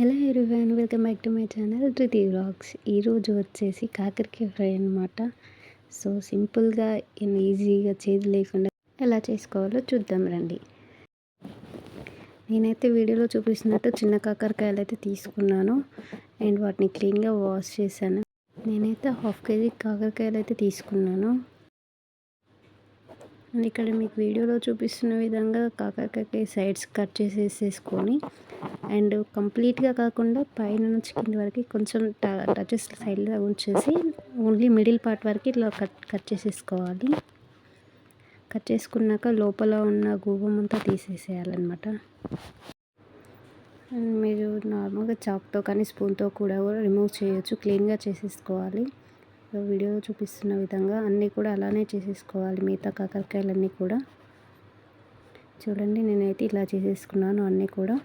Hello everyone welcome back to my channel Dhruti vlogs. ఈరోజు వచ్చేసి కాకరకాయ ఫ్రై అనమాట సో సింపుల్గా ఈజీగా చేదు లేకుండా ఎలా చేసుకోవాలో చూద్దాం రండి. నేనైతే వీడియోలో చూపిస్తున్నట్టు చిన్న కాకరకాయలు అయితే తీసుకున్నాను అండ్ వాటిని క్లీన్గా వాష్ చేశాను. నేనైతే హాఫ్ కేజీ కాకరకాయలు అయితే తీసుకున్నాను. ఇక్కడ మీకు వీడియోలో చూపిస్తున్న విధంగా కాకరకాయ సైడ్స్ కట్ చేసేసేసుకొని అండ్ కంప్లీట్గా కాకుండా పైన నుంచి కింద వరకు కొంచెం టచెస్ సైడ్లో ఉంచేసి ఓన్లీ మిడిల్ పార్ట్ వరకు ఇట్లా కట్ కట్ చేసేసుకోవాలి. కట్ చేసుకున్నాక లోపల ఉన్న గూబం అంతా తీసేసేయాలన్నమాట. మీరు నార్మల్గా చాక్తో కానీ స్పూన్తో కూడా రిమూవ్ చేయొచ్చు క్లీన్గా చేసేసుకోవాలి. వీడియో చూపిస్తున్న విధంగా అన్నీ కూడా అలానే చేసేసుకోవాలి. మిగతా కాకరకాయలన్నీ కూడా. చూడండి నేనైతే ఇలా చేసేసుకున్నాను అన్నీ కూడా.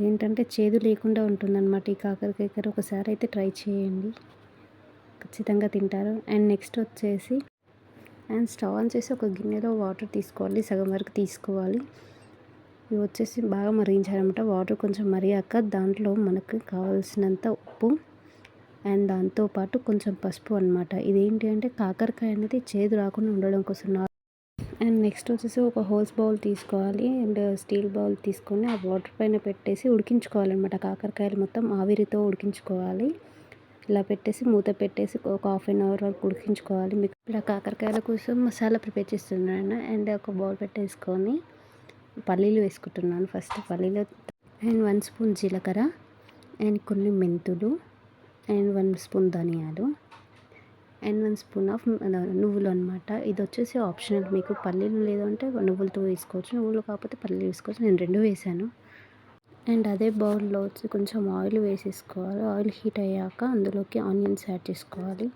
ఏంటంటే చేదు లేకుండా ఉంటుందన్నమాట ఈ కాకరకాయ కర్రీ. ఒకసారి అయితే ట్రై చేయండి. ఖచ్చితంగా తింటారు. అండ్ నెక్స్ట్ వచ్చేసి అండ్ స్టవ్ ఆన్ చేసి ఒక గిన్నెలో వాటర్ తీసుకోవాలి. సగం వరకు తీసుకోవాలి. ఇవి వచ్చేసి బాగా మరిగించాలన్నమాట వాటర్ కొంచెం మరిగాక దాంట్లో మనకు కావాల్సినంత ఉప్పు అండ్ దాంతోపాటు కొంచెం పసుపు అనమాట ఇదేంటి అంటే కాకరకాయ అనేది చేదు రాకుండా ఉండడం కోసం అండ్ నెక్స్ట్ వచ్చేసి ఒక హోల్స్ బౌల్ తీసుకోవాలి అండ్ స్టీల్ బౌల్ తీసుకొని ఆ వాటర్ పైన పెట్టేసి ఉడికించుకోవాలన్నమాట. కాకరకాయలు మొత్తం ఆవిరితో ఉడికించుకోవాలి. ఇలా పెట్టేసి మూత పెట్టేసి ఒక హాఫ్ అన్ అవర్ వరకు ఉడికించుకోవాలి. మీకు ఇక్కడ కాకరకాయల కోసం మసాలా ప్రిపేర్ చేస్తున్నాను అండ్ ఒక బౌల్ పెట్టేసుకొని పల్లీలు వేసుకుంటున్నాను ఫస్ట్ పల్లీలు. అండ్ వన్ స్పూన్ జీలకర్ర. అండ్ కొన్ని మెంతులు. అండ్ వన్ స్పూన్ ధనియాలు. అండ్ వన్ స్పూన్ ఆఫ్ నువ్వులు అనమాట ఇది వచ్చేసి ఆప్షనల్. మీకు పల్లీలు లేదంటే నువ్వులతో వేసుకోవచ్చు. నువ్వులు కాకపోతే పల్లీలు వేసుకోవచ్చు. నేను రెండు వేసాను. అండ్ అదే బౌల్లో వచ్చి కొంచెం ఆయిల్ వేసేసుకోవాలి. ఆయిల్ హీట్ అయ్యాక అందులోకి ఆనియన్స్ యాడ్ చేసుకోవాలి.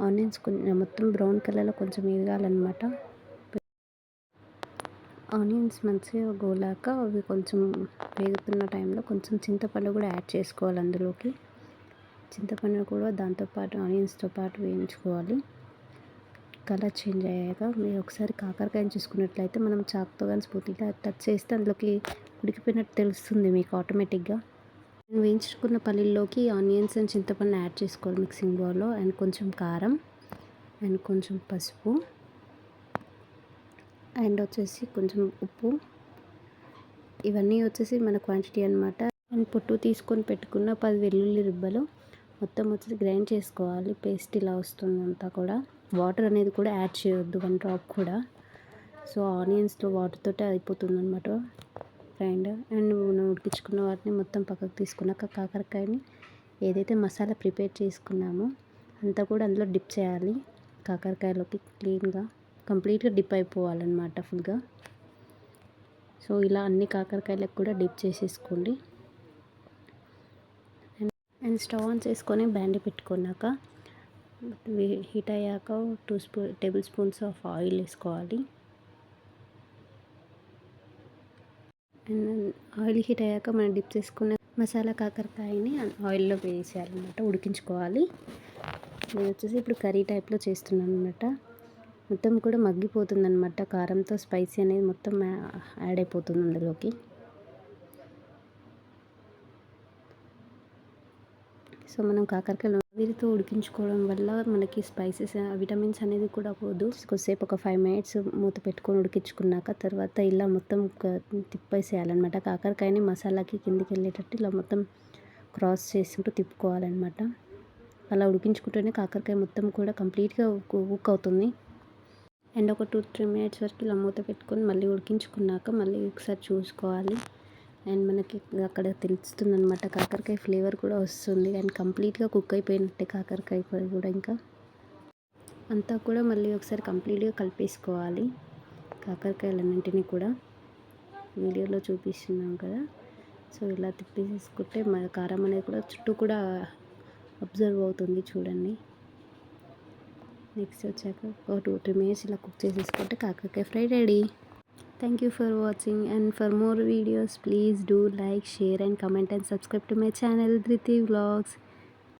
ఆనియన్స్ కొంచెం మొత్తం బ్రౌన్ కలర్లో కొంచెం వేగాలన్నమాట. ఆనియన్స్ మంచిగా గోలాక అవి కొంచెం వేగుతున్న టైంలో కొంచెం చింతపండు కూడా యాడ్ చేసుకోవాలి అందులోకి. చింతపండు కూడా దాంతోపాటు ఆనియన్స్తో పాటు వేయించుకోవాలి. కలర్ చేంజ్ అయ్యాక మీరు ఒకసారి కాకరకాయని చూసుకున్నట్లయితే మనం చాక్తో కానీ స్పూర్తిగా టచ్ చేస్తే అందులోకి ఉడికిపోయినట్టు తెలుస్తుంది మీకు ఆటోమేటిక్గా వేయించుకున్న పల్లీల్లోకి ఆనియన్స్ అండ్ చింతపండు యాడ్ చేసుకోవాలి మిక్సింగ్ బౌల్లో అండ్ కొంచెం కారం అండ్ కొంచెం పసుపు. అండ్ వచ్చేసి కొంచెం ఉప్పు. ఇవన్నీ వచ్చేసి మన క్వాంటిటీ అనమాట అండ్ పొట్టు తీసుకొని పెట్టుకున్న పది వెల్లుల్లి రిబ్బలు మొత్తం వచ్చేసి గ్రైండ్ చేసుకోవాలి. పేస్ట్ ఇలా వస్తుందంతా కూడా. వాటర్ అనేది కూడా యాడ్ చేయొద్దు వన్ డ్రాప్ కూడా. సో ఆనియన్స్లో వాటర్తో అయిపోతుంది అనమాట గ్రైండ్ అండ్ ఉడికించుకున్న వాటిని మొత్తం పక్కకు తీసుకున్నాక కాకరకాయని ఏదైతే మసాలా ప్రిపేర్ చేసుకున్నామో అంతా కూడా అందులో డిప్ చేయాలి కాకరకాయలోకి క్లీన్గా కంప్లీట్గా డిప్ అయిపోవాలన్నమాట ఫుల్గా. సో ఇలా అన్ని కాకరకాయలకు కూడా డిప్ చేసేసుకోండి. అండ్ స్టవ్ ఆన్ చేసుకొని బ్యాండి పెట్టుకున్నాక హీట్ అయ్యాక టూ స్పూ టేబుల్ స్పూన్స్ ఆఫ్ ఆయిల్ వేసుకోవాలి. అండ్ ఆయిల్ హీట్ అయ్యాక మనం డిప్ చేసుకున్న మసాలా కాకరకాయని ఆయిల్లో వేసేయాలన్నమాట ఉడికించుకోవాలి. నేను వచ్చేసి ఇప్పుడు కర్రీ టైప్లో చేస్తున్నాను అనమాట మొత్తం కూడా మగ్గిపోతుంది అనమాట కారంతో స్పైసీ అనేది మొత్తం యాడ్ అయిపోతుంది అందులోకి. సో మనం కాకరకాయలు వీరితో ఉడికించుకోవడం వల్ల మనకి స్పైసెస్ విటమిన్స్ అనేది కూడా పోదు. కొద్దిసేపు ఒక ఫైవ్ మినిట్స్ మూత పెట్టుకొని ఉడికించుకున్నాక తర్వాత ఇలా మొత్తం తిప్పేసేయాలన్నమాట. కాకరకాయని మసాలాకి కిందికి వెళ్ళేటట్టు ఇలా మొత్తం క్రాస్ చేసుకుంటూ తిప్పుకోవాలన్నమాట. అలా ఉడికించుకుంటేనే కాకరకాయ మొత్తం కూడా కంప్లీట్గా కుక్ అవుతుంది. అండ్ ఒక టూ త్రీ మినిట్స్ వరకు ఇలా మూత పెట్టుకొని మళ్ళీ ఉడికించుకున్నాక మళ్ళీ ఒకసారి చూసుకోవాలి. అండ్ మనకి అక్కడ తెలుస్తుంది అనమాట కాకరకాయ ఫ్లేవర్ కూడా వస్తుంది. అండ్ కంప్లీట్గా కుక్ అయిపోయినట్టే కాకరకాయ కూడా ఇంకా. అంతా కూడా మళ్ళీ ఒకసారి కంప్లీట్గా కలిపేసుకోవాలి కాకరకాయలన్నింటినీ కూడా. వీడియోలో చూపిస్తున్నాం కదా. సో ఇలా తిప్పేసేసుకుంటే మన కారం అనేది కూడా చుట్టూ కూడా అబ్జర్వ్ అవుతుంది చూడండి. నెక్స్ట్ వచ్చాక ఒక టూ త్రీ మినిట్స్ ఇలా కుక్ చేసేసుకుంటే కాకరకాయ fry ready. Thank you for watching and for more videos please do like share and comment and subscribe to my channel Dhruti vlogs